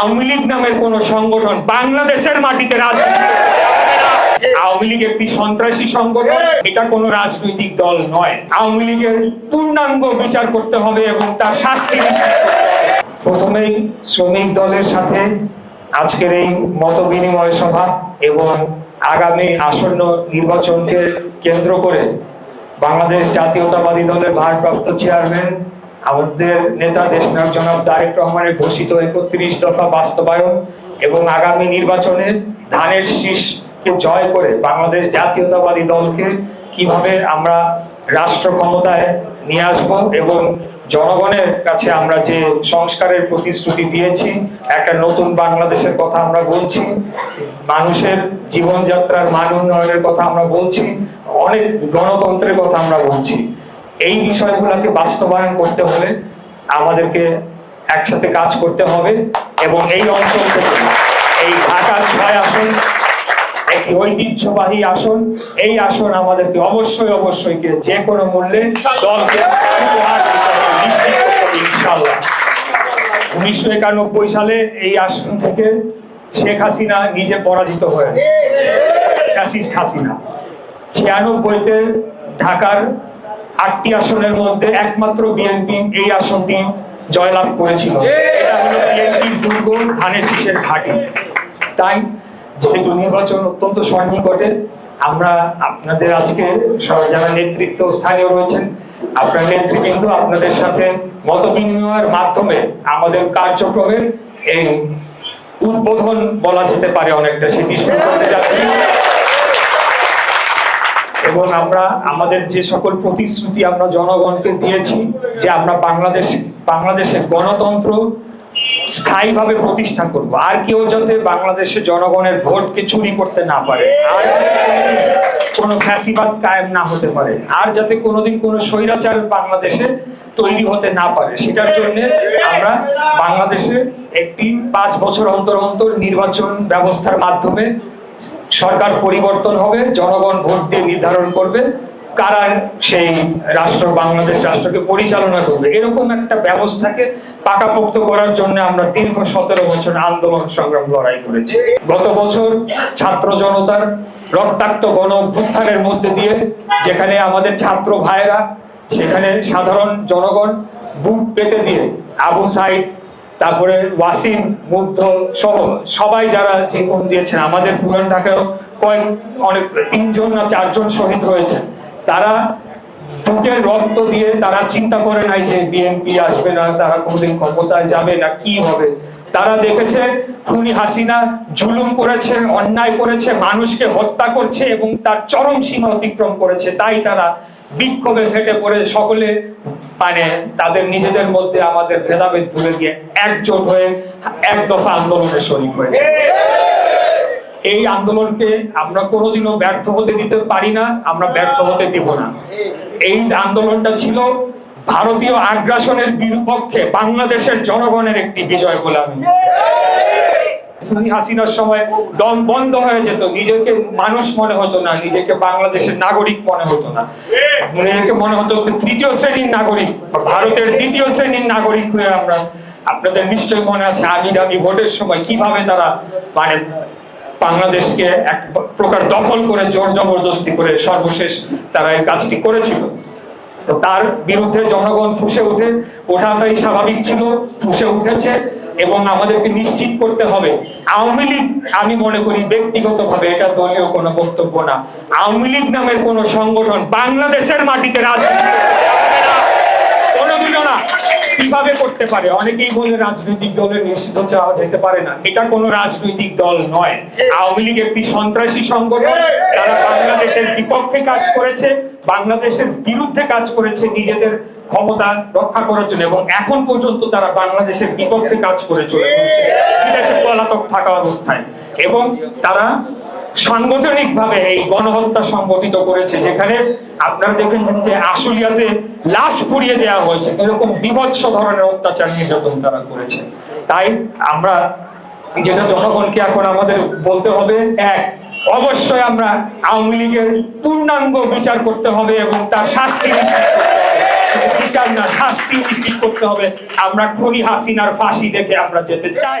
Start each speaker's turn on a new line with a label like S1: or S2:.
S1: আওয়ামী লীগ নামের কোন সংগঠন বাংলাদেশের মাটিতে রাজনীতি। আওয়ামী লীগ একটি সন্ত্রাসী সংগঠন এটা কোনো রাজনৈতিক দল নয় আওয়ামী লীগের পূর্ণাঙ্গ বিচার করতে হবে এবং তার শাস্তি। প্রথমেই শ্রমিক দলের সাথে আজকের এই মত বিনিময় সভা এবং আগামী আসন্ন নির্বাচনকে কেন্দ্র করে বাংলাদেশ জাতীয়তাবাদী দলের ভারপ্রাপ্ত চেয়ারম্যান আমাদের নেতা দেশনায়ক জনাব তারেক রহমানের ঘোষিত একত্রিশ দফা বাস্তবায়ন এবং আগামী নির্বাচনে ধানের শীষকে জয় করে বাংলাদেশ জাতীয়তাবাদী দলকে কীভাবে আমরা রাষ্ট্র ক্ষমতায় নিয়ে আসব এবং জনগণের কাছে আমরা যে সংস্কারের প্রতিশ্রুতি দিয়েছি, একটা নতুন বাংলাদেশের কথা আমরা বলছি, মানুষের জীবনযাত্রার মান উন্নয়নের কথা আমরা বলছি, অনেক গণতন্ত্রের কথা আমরা বলছি। এই বিষয়গুলোকে বাস্তবায়ন করতে হলে আমাদেরকে একসাথে কাজ করতে হবে এবং এই অঞ্চল থেকে এই ঢাকা ছয় আসন, একটি ঐতিহ্যবাহী আসন, এই আসন আমাদেরকে অবশ্যই অবশ্যই যে কোনো মূল্যে দলকে উনিশশো একানব্বই সালে এই আসন থেকে শেখ হাসিনা নিজে পরাজিত হয়ে হাসিনা। ছিয়ানব্বইতে ঢাকার আটটি আসনের মধ্যে একমাত্র বিএনপি এই আসনটি জয়লাভ করেছিল। এটা হলো বিএনপির দুর্গ ধানের শীষের ঘাঁটি। তাই যেহেতু নির্বাচন অত্যন্ত সন্নিকটে আমরা আপনাদের আজকে যারা নেতৃত্ব স্থানীয় রয়েছেন আপনার নেতৃবৃন্দ আপনাদের সাথে মত বিনিময়ের মাধ্যমে আমাদের কার্যক্রমের এই উদ্বোধন বলা যেতে পারে অনেকটা। সেটি শুরু করতে যাচ্ছি। এবং আমরা আমাদের যে সকল প্রতিশ্রুতি আমরা জনগণকে দিয়েছি যে আমরা বাংলাদেশ, বাংলাদেশের গণতন্ত্র স্থায়ীভাবে প্রতিষ্ঠা করব। আর কেউ যাতে বাংলাদেশের জনগণের ভোটকে চুরি করতে না পারে। আর কোনো ফ্যাসিবাদ কায়েম না হতে পারে। আর যাতে কোনোদিন কোনো স্বৈরাচার বাংলাদেশে তৈরি হতে না পারে। সেটার জন্য আমরা বাংলাদেশে একটি পাঁচ বছর অন্তর অন্তর নির্বাচন ব্যবস্থার মাধ্যমে সরকার পরিবর্তন হবে, জনগণ ভোট দিয়ে নির্ধারণ করবে, কারা সেই রাষ্ট্র, বাংলাদেশ রাষ্ট্রকে পরিচালনা করবে। এরকম একটা ব্যবস্থাকে পাকাপোক্ত করার জন্য আমরা দীর্ঘ সতেরো বছর আন্দোলন সংগ্রাম লড়াই করেছি। গত বছর ছাত্র জনতার রক্তাক্ত গণ অভ্যুত্থানের মধ্যে দিয়ে যেখানে আমাদের ছাত্র ভাইরা সেখানে সাধারণ জনগণ বুক পেতে দিয়ে আবু সাইদ তারপরে ওয়াসিম, মুগ্ধ সহ সবাই যারা জীবন দিয়েছেন, আমাদের পুরান ঢাকায় কয়েক, অনেক, তিনজন না চারজন শহীদ হয়েছেন। তারা বুকের রক্ত দিয়ে তারা চিন্তা করে নাই যে বিএনপি আসবে না, তারা কোনোদিন ক্ষমতায় যাবে না, কি হবে? তারা দেখেছে খুনি হাসিনা জুলুম করেছে, অন্যায় করেছে, মানুষকে হত্যা করছে এবং তার চরম সীমা অতিক্রম করেছে, তাই তারা বিক্ষোভে ফেটে পড়ে সকলে মানে তাদের নিজেদের মধ্যে আমাদের ভেদাভেদ ভুলে গিয়ে একজোট হয়ে এক দফা আন্দোলনে শরিক হয়েছে। এই আন্দোলনকে আমরা কোনোদিনও ব্যর্থ হতে দিতে পারি না, আমরা ব্যর্থ হতে দিব না। এই আন্দোলনটা ছিল ভারতীয় আগ্রাসনের বিপক্ষে বাংলাদেশের জনগণের একটি বিজয় বলে আমি খুনি হাসিনার সময় দম বন্ধ হয়ে যেত। নিজেকে মানুষ মনে হতো না, নিজেকে বাংলাদেশের নাগরিক মনে হতো না। নিজেকে মনে হতো তৃতীয় শ্রেণির নাগরিক ভারতের দ্বিতীয় শ্রেণির নাগরিক হয়ে আমরা। আপনাদের নিশ্চয়ই মনে আছে আমির আমি ভোটের সময় কীভাবে তারা মানে বাংলাদেশকে এক প্রকার দখল করে জোর জবরদস্তি করে সর্বশেষ তারা এই কাজটি করেছিল। তো তার বিরুদ্ধে জনগণ ফুসে উঠে ওঠাটাই স্বাভাবিক ছিল, ফুসে উঠেছে। এবং আমাদেরকে নিশ্চিত করতে হবে, আওয়ামী লীগ, আমি মনে করি ব্যক্তিগতভাবে এটা দলীয় কোনো বক্তব্য না। আওয়ামী লীগ নামের কোনো সংগঠন বাংলাদেশের মাটিতে রাজনীতি কোনোদিনও কীভাবে করতে পারে? অনেকেই বলে রাজনৈতিক দলের নিষিদ্ধ চাওয়া যেতে পারে না। এটা কোনো রাজনৈতিক দল নয়। আওয়ামী লীগ একটি সন্ত্রাসী সংগঠন, তারা বাংলাদেশের বিপক্ষে কাজ করেছে। বাংলাদেশের বিরুদ্ধে কাজ করেছে, নিজেদের ক্ষমতা রক্ষা করার জন্য এবং এখন পর্যন্ত তারা বাংলাদেশের বিপক্ষে কাজ করে চলেছে বিদেশে পলাতক থাকা অবস্থায়। এবং তারা সাংগঠনিক ভাবে এই গণহত্যা সংগঠিত করেছে, যেখানে আপনারা দেখেছেন যে আশুলিয়াতে লাশ পুড়িয়ে দেওয়া হয়েছে। এরকম বিভৎস ধরনের অত্যাচার নির্যাতন তারা করেছে। তাই আমরা যেটা জনগণকে এখন আমাদের বলতে হবে, এক অবশ্যই আমরা আওয়ামী লীগের পূর্ণাঙ্গ বিচার করতে হবে এবং তার শাস্তি নিশ্চিত বিচার না, শাস্তি নিশ্চিত করতে হবে। আমরা খুনি হাসিনার ফাঁসি দেখে আমরা যেতে চাই।